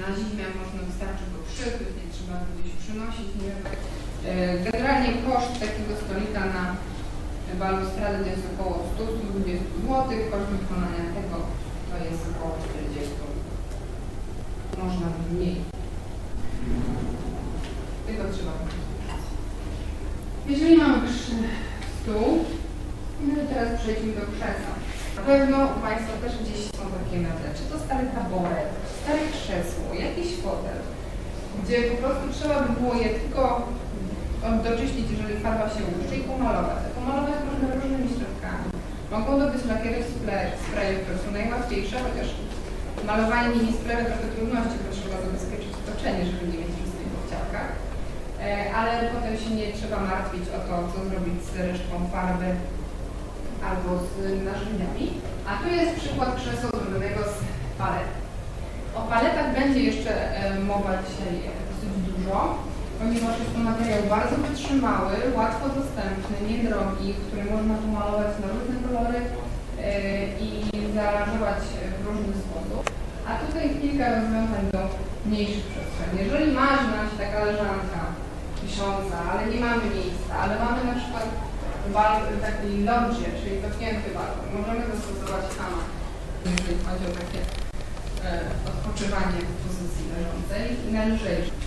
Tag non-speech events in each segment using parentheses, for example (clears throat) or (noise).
Na zimę można wystarczy go przykryć, nie trzeba go gdzieś przynosić. Nie. Yy, Generalnie koszt takiego stolika na balustradę to jest około 100-120 zł. Koszt wykonania tego to jest około 40 Można mniej. Tylko trzeba. Jeżeli mamy stół, no teraz przejdźmy do krzesła. Na pewno u Państwa też gdzieś są takie meble, czy to stary taboret, stare krzesło, jakiś fotel, gdzie po prostu trzeba by było je tylko doczyścić, jeżeli farba się łuszczy i pomalować. A pomalować można różnymi środkami. Mogą to być lakiery spray- spraye, które są najłatwiejsze, chociaż malowanie nimi sprawia trochę trudności, bo trzeba zabezpieczyć otoczenie, żeby nie mieć wszystkiego w. E, Ale potem się nie trzeba martwić o to, co zrobić z resztką farby albo z narzędziami. A tu jest przykład krzesła zrobionego z palet. O paletach będzie jeszcze e, mowa dzisiaj dosyć dużo, ponieważ jest to materiał bardzo wytrzymały, łatwo dostępny, niedrogi, który można tu malować na różne kolory e, i zaaranżować w różny sposób. A tutaj kilka rozwiązań do mniejszych przestrzeni. Jeżeli marzy nam się taka leżanka wisząca, ale nie mamy miejsca, ale mamy na przykład bal, taki lodgie, czyli dotknięty balkon, możemy zastosować hamak, jeżeli chodzi o takie e, odpoczywanie w pozycji leżącej i na lżejszej.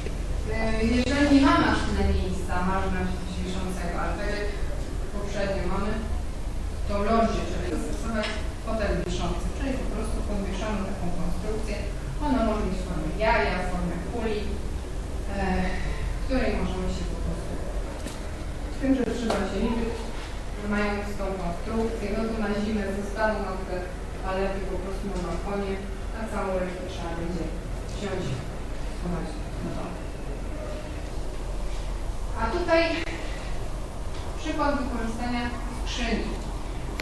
E, Jeżeli nie mamy aż tyle miejsca, marzy nam się coś wiszącego, ale tak jak poprzednio mamy tą lodgię, czyli zastosować fotel wiszący, czyli po prostu podwieszoną taką konstrukcję. Ona może mieć formę jaja, formę kuli, e, której możemy się po prostu. Z tym, że trzeba się liczyć, mając tą konstrukcję, no to na zimę zostaną nam te palety po prostu na balkonie, a całą resztę trzeba będzie wziąć, schować na dole. A tutaj przykład wykorzystania skrzyni.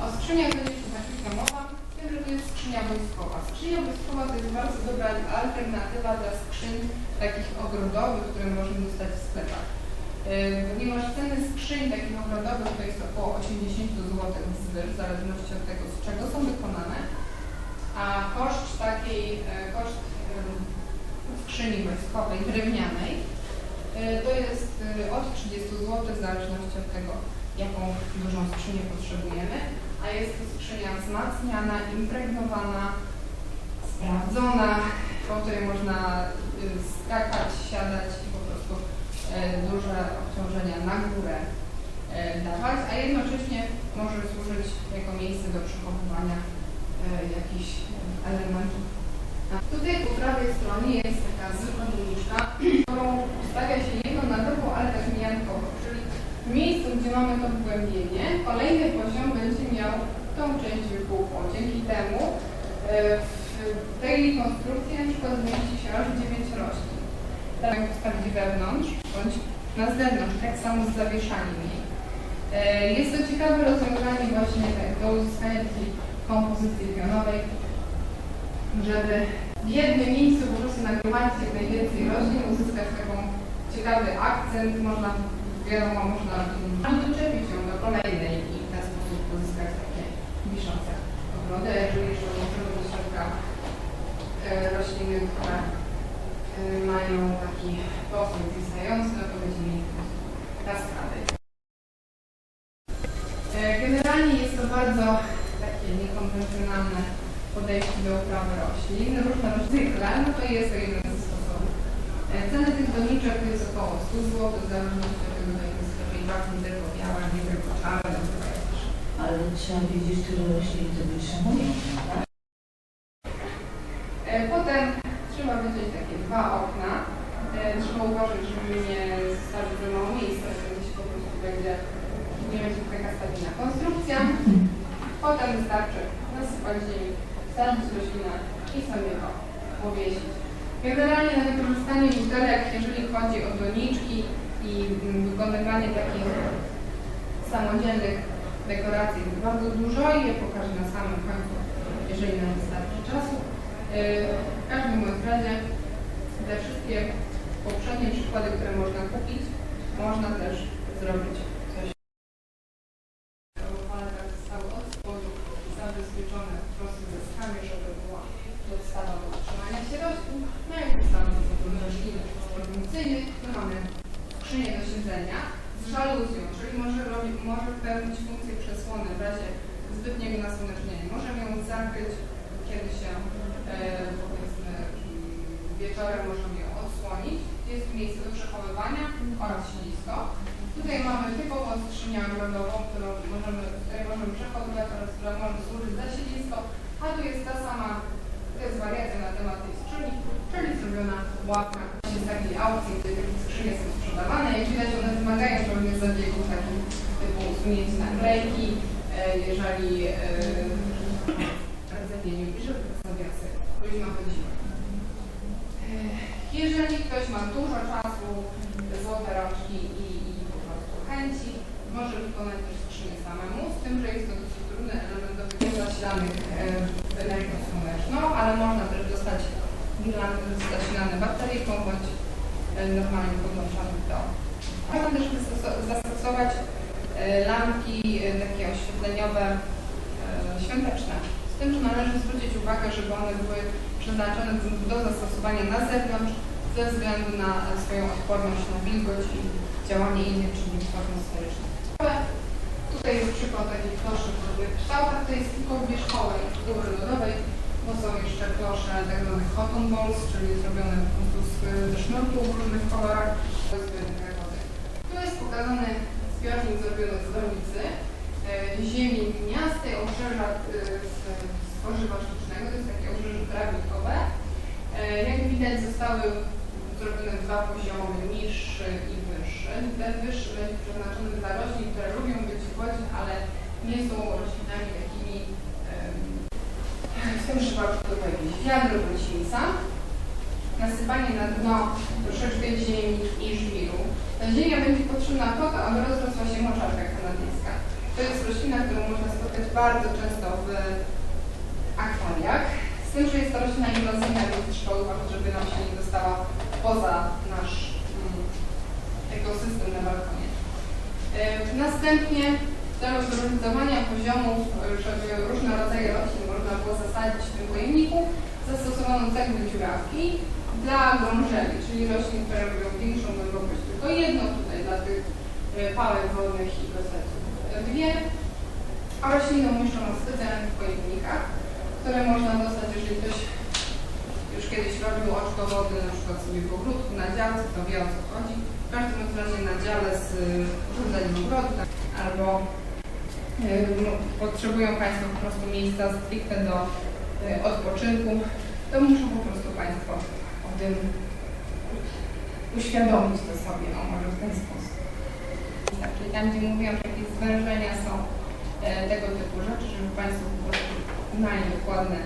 O skrzyniach będzie jeszcze za chwilkę mowa, tym, że to jest skrzynia wojskowa. Skrzynia wojskowa to jest bardzo dobra alternatywa dla skrzyń takich ogrodowych, które można dostać w sklepach. Yy, Ponieważ ceny skrzyń takich ogrodowych to jest około 80 zł wzwyż, w zależności od tego, z czego są wykonane, a koszt takiej, e, koszt skrzyni wojskowej drewnianej e, to jest e, od 30 zł w zależności od tego, jaką dużą skrzynię potrzebujemy, a jest to skrzynia wzmacniana, impregnowana, sprawdzona, po której można y, skakać, siadać i po prostu e, duże obciążenia na górę e, dawać, a jednocześnie może służyć jako miejsce do przechowywania e, jakichś elementów. Tutaj po prawej stronie jest taka zwykła doniczka, (clears throat) którą ustawia się jedną na drugą, ale tak mijankowo, czyli w miejscu, gdzie mamy to wgłębienie, kolejny poziom będzie miał tą część wypukłą. Dzięki temu e, w tej konstrukcji na przykład zmieści się aż 9 roślin. Jak postawić wewnątrz, bądź na zewnątrz, tak samo z zawieszaniem jej. E, Jest to ciekawe rozwiązanie właśnie do uzyskania takiej kompozycji pionowej, żeby w jednym miejscu po prostu nagrywać jak najwięcej roślin, uzyskać taką ciekawy akcent, można, wiadomo, można doczepić ją do kolejnej i w ten sposób uzyskać takie wiszące ogrody, a jeżeli jeszcze możemy do środka rośliny, które mają taki posąg zwisający, no to będziemy mieli kaskady. E, Generalnie jest to bardzo takie niekonwencjonalne podejście do uprawy roślin. Różne cykle, no to jest to jeden ze sposobów. E, Ceny tych doniczek to jest około 100 zł, w zależności od tego, jak jest raczej bardzo nie tylko biała, nie tylko czarna, Ale trzeba wiedzieć, które rośliny to wytrzymują, tak? E, Potem trzeba wyciąć takie dwa okna. E, Trzeba uważać, żeby nie zostawić za mało miejsca, wtedy się po prostu będzie, nie będzie to taka stabilna konstrukcja. Potem wystarczy nasypać ziemi, wsadzić roślinę i sobie go powiesić. Generalnie na wykorzystanie butelek, jeżeli chodzi o doniczki i mm, wykonywanie takich samodzielnych dekoracji jest bardzo dużo i je pokażę na samym końcu, jeżeli nam wystarczy czasu. Yy, W każdym razie te wszystkie poprzednie przykłady, które można kupić, można też zrobić zyskami, żeby była podstawa do utrzymania się roślin, no jak podstawa do produkcyjnych, my mamy skrzynię do siedzenia z żaluzją, czyli może, robi, może pełnić funkcję przesłony w razie zbytniego nasłonecznienia. Możemy ją zakryć, kiedy się e, powiedzmy wieczorem możemy ją odsłonić. Jest miejsce do przechowywania oraz siedzisko. Tutaj mamy typową skrzynię ogrodową, którą możemy, której możemy przechowywać oraz która może służyć za siedzisko a tu jest ta sama, to jest wariacja na temat tej skrzyni, czyli zrobiona łapka z takiej aukcji, gdzie takie skrzynie są sprzedawane. Jak widać, one wymagają pewnych zabiegów, takich typu usunięcie naklejki, e, jeżeli zabieniu i żeby nawiasy późno chodziły. Jeżeli ktoś ma dużo czasu, złote rączki i, i po prostu chęci, może wykonać też skrzynię samemu, z tym, że jest to dosyć trudny element do wykonania zasilanych e, energią słoneczną, ale można też dostać zasilane bateryjką bądź e, normalnie podłączone do. Można też zasto- zastosować e, lampki e, takie oświetleniowe świąteczne. Z tym, że należy zwrócić uwagę, żeby one były przeznaczone do, zastosowania na zewnątrz ze względu na swoją odporność na wilgoć i działanie innych czynników atmosferycznych. Jest przykład takich kloszy w różnych kształtach. To jest tylko wierzchołek góry lodowej, bo są jeszcze klosze tak zwanych cotton balls, czyli zrobione po prostu z, ze sznurków w różnych kolorach. To jest. Tu jest pokazany zbiornik zrobiony z donicy, e, ziemi gliniastej, obrzeża e, z z tworzywa sztucznego, to jest takie obrzeże trawikowe. E, Jak widać zostały zrobione dwa poziomy, niższy i wyższy. Ten wyższy będzie przeznaczony dla roślin, które lubią ale nie są roślinami takimi, w tym przypadku to jakieś wiadro lisa. Nasypanie na dno troszeczkę ziemi i żwiru. Ta ziemia będzie potrzebna po to, aby rozrosła się moczarka kanadyjska. To jest roślina, którą można spotkać bardzo często w akwariach. Z tym, że jest to roślina inwazyjna, więc trzeba uważać, żeby nam się nie dostała poza nasz mm, ekosystem Następnie celu zróżnicowania poziomów, żeby różne rodzaje roślin można było zasadzić w tym pojemniku, zastosowano cegły dziurawki dla gążeli, czyli roślin, które robią większą głębokość. Tylko jedno tutaj dla tych e, pałek wodnych i rosetów. Dwie, a rośliny umieszczono w specjalnych pojemnikach, które można dostać, jeżeli ktoś już kiedyś robił oczko wody, na przykład sobie w ogródku, na działce, to wie o co chodzi. W każdym razie na dziale z y, urządzeniem ogrodu, tak, albo y, no, potrzebują Państwo po prostu miejsca stricte do y, odpoczynku, to muszą po prostu Państwo o tym uświadomić to sobie, o może w ten sposób. Czyli tam, gdzie mówiłam, że jakieś zwężenia są e, tego typu rzeczy, żeby Państwo po prostu znali dokładne e,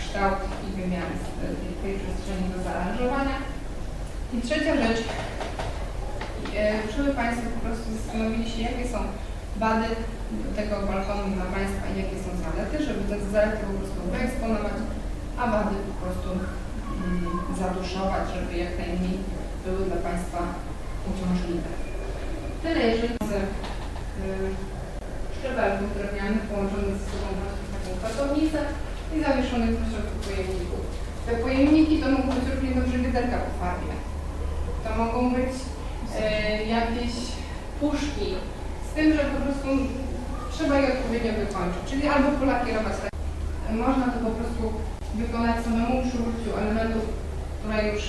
kształt i tej- tej przestrzeni do zaaranżowania. I trzecia rzecz, e, żeby Państwo po prostu zastanowili się, jakie są wady tego balkonu dla Państwa i jakie są zalety, żeby te zalety po prostu wyeksponować, a wady po prostu mm, zaduszować, żeby jak najmniej były dla Państwa uciążliwe. Tyle jeżeli z y, szczebelków drewnianych połączonych ze sobą właśnie taką kartownicę i zawieszonych w środku pojemników. Te pojemniki to mogą być równie dobrze wiaderka po farbie. To mogą być jakieś puszki, z tym, że po prostu trzeba je odpowiednio wykończyć, czyli albo polakierować tak. Można to po prostu wykonać samemu przy użyciu elementów, które już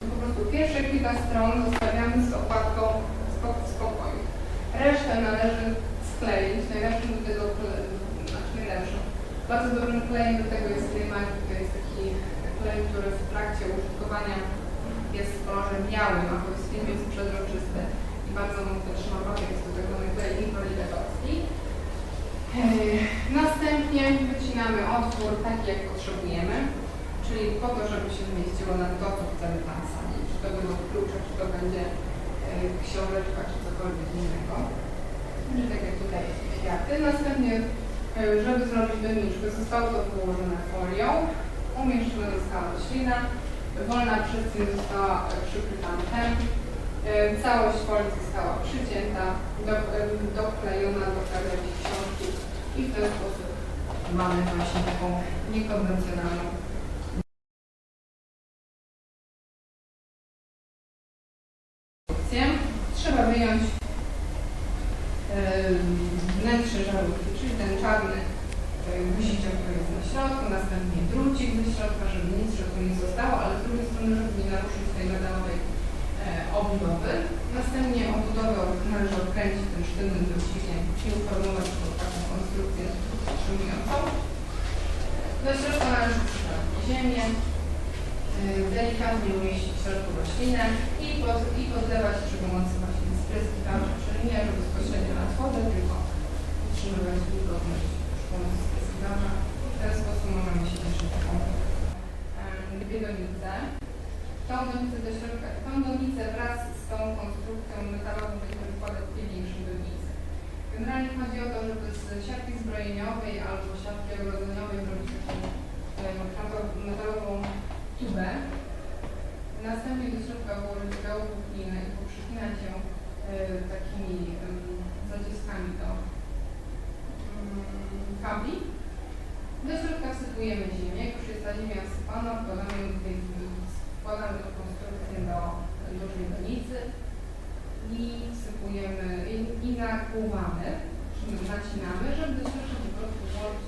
po prostu pierwsze kilka stron zostawiamy z okładką w spokoju. Resztę należy skleić. Najlepszym do tego znaczy najlepszym. Bardzo dobrym klejem do tego jest klej. To jest taki klej, który w trakcie użytkowania jest w kolorze białym, a po film jest przezroczysty i bardzo mocno trzyma wodę. Jest tak zwany klej inwalidatowski. Yy, Następnie wycinamy otwór taki, jak potrzebujemy, czyli po to, żeby się zmieściło na to, co chcemy tam sadzić. Czy to będą klucze, czy to będzie yy, książeczka, czy cokolwiek innego. Tak jak tutaj jest kwiaty. Następnie, yy, żeby zrobić doniczkę, zostało to położone folią, umieszczona została roślina, wolna przestrzeń została e, przykryta mchem, całość form została przycięta, do, e, doklejona do krawędzi książki i w ten sposób mamy właśnie taką niekonwencjonalną Trzeba wyjąć e, wnętrze żarówki, czyli ten czarny guzicior, który na środku, następnie drucik ze środka, żeby nic w środku nie zostało, ale z drugiej strony, żeby nie naruszyć tej metalowej e, obudowy. Następnie obudowę należy odkręcić tym sztywnym drucikiem i uformować pod taką konstrukcję trzymującą. Do środka należy przyprawić ziemię, y, delikatnie umieścić w środku roślinę i, pod, i podlewać przy pomocy właśnie spryskiwacza, czyli nie bezpośrednio nad wodę, tylko utrzymywać wilgotność przy pomocy się cieszyć taką em, dwie donice. Tą donicę do środka, tą donicę wraz z tą konstrukcją metalową będziemy wkładać dwie większe donice. Generalnie chodzi o to, żeby z siatki zbrojeniowej albo siatki ogrodzeniowej zrobić taką em, metalową tubę. Następnie do środka włożyć białą włókninę i poprzypinać ją e, takimi em, zaciskami do mm, kabli. Do środka wsypujemy ziemię. Jak już jest ta ziemia wsypana, wkładamy ją do tej, wkładamy tą konstrukcję do dużej donicy i wsypujemy i, i nakłuwamy, czyli nacinamy, żeby do środka po prostu włożyć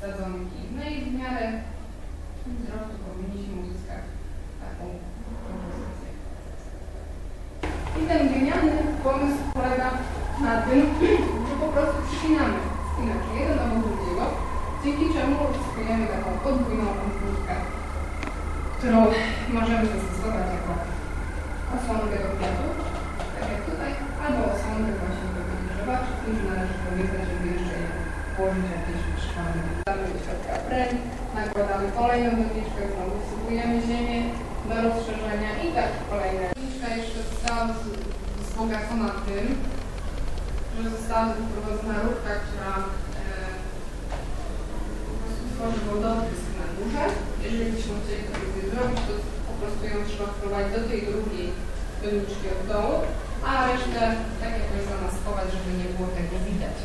sadzonki. No i w miarę wzrostu powinniśmy uzyskać taką kompozycję. I ten genialny pomysł polega na tym, że po prostu jeden obok drugiego, dzięki czemu uzyskujemy taką podwójną komórkę, którą możemy zastosować jako osłonkę do kwiatów, tak jak tutaj, albo osłonkę właśnie do tym, że należy pamiętać, żeby jeszcze je włożyć jakieś szklanne. Damy do środka preń, nakładamy kolejną doniczkę, znowu wsypujemy ziemię do rozszerzenia i tak kolejne. Doniczka jeszcze została wzbogacona tym, że została wprowadzona rurka, która e, po prostu tworzy wodotrysk na górze. Jeżeli byśmy chcieli to zrobić, to po prostu ją trzeba wprowadzić do tej drugiej doniczki od dołu, a resztę, tak jak jest schować, żeby nie było tego widać.